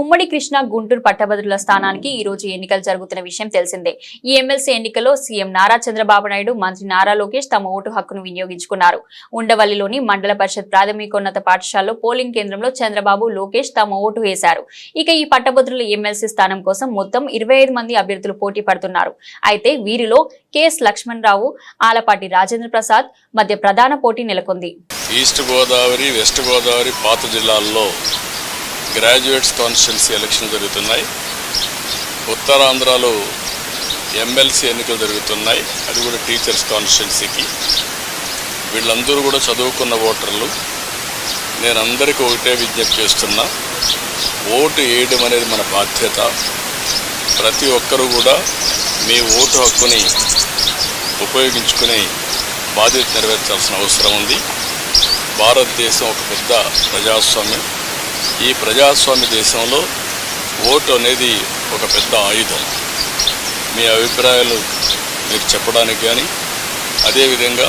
ఉమ్మడి కృష్ణ గుంటూరు పట్టభద్రుల స్థానానికి ఈ రోజు ఎన్నికలు జరుగుతున్న విషయం తెలిసిందే. ఈ ఎమ్మెల్సీ ఎన్నికల్లో సీఎం నారా చంద్రబాబు నాయుడు మంత్రి నారా లోకేష్ తమ ఓటు హక్కును వినియోగించుకున్నారు. ఉండవల్లిలోని మండల పరిషత్ ప్రాథమికోన్నత పాఠశాలలో పోలింగ్ కేంద్రంలో చంద్రబాబు లోకేష్ తమ ఓటు వేశారు. ఇక ఈ పట్టభద్రుల ఎమ్మెల్సీ స్థానం కోసం మొత్తం ఇరవై మంది అభ్యర్థులు పోటీ పడుతున్నారు. అయితే వీరిలో కెఎస్ లక్ష్మణరావు ఆలపాటి రాజేంద్ర ప్రసాద్ మధ్య ప్రధాన పోటీ నెలకొంది. ఈస్ట్ గోదావరి వెస్ట్ గోదావరి పాత జిల్లాల్లో గ్రాడ్యుయేట్స్ కాన్స్టిట్యున్సీ ఎలక్షన్ జరుగుతున్నాయి. ఉత్తరాంధ్రలో ఎమ్మెల్సీ ఎన్నికలు జరుగుతున్నాయి. అది కూడా టీచర్స్ కాన్స్టిట్యున్సీకి. వీళ్ళందరూ కూడా చదువుకున్న ఓటర్లు. నేను అందరికీ ఒకటే విజ్ఞప్తి చేస్తున్నా. ఓటు వేయడం అనేది మన బాధ్యత. ప్రతి ఒక్కరూ కూడా మీ ఓటు హక్కుని ఉపయోగించుకుని బాధ్యత నెరవేర్చాల్సిన అవసరం ఉంది. భారతదేశం ఒక పెద్ద ప్రజాస్వామ్యం. ఈ ప్రజాస్వామ్య దేశంలో ఓటు అనేది ఒక పెద్ద ఆయుధం. మీ అభిప్రాయాలు మీరు చెప్పడానికి కానీ అదేవిధంగా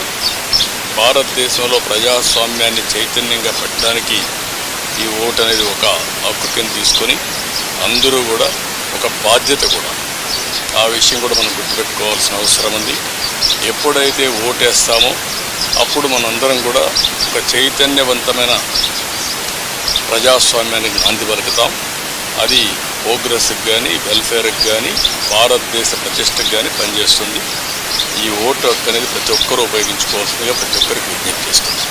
భారతదేశంలో ప్రజాస్వామ్యాన్ని చైతన్యంగా పెట్టడానికి ఈ ఓటు అనేది ఒక హక్కు కింద తీసుకొని అందరూ కూడా ఒక బాధ్యత కూడా. ఆ విషయం కూడా మనం గుర్తుపెట్టుకోవాల్సిన అవసరం ఉంది. ఎప్పుడైతే ఓటేస్తామో అప్పుడు మనందరం కూడా ఒక చైతన్యవంతమైన ప్రజాస్వామ్యానికి నాంది పలుకుతాం. అది ప్రోగ్రెస్కి కానీ వెల్ఫేర్కి కానీ భారతదేశ ప్రతిష్టకు కానీ పనిచేస్తుంది. ఈ ఓటు హక్కు అనేది ప్రతి ఒక్కరూ ఉపయోగించుకోవాల్సిందిగా ప్రతి ఒక్కరికి విజ్ఞప్తి చేస్తుంది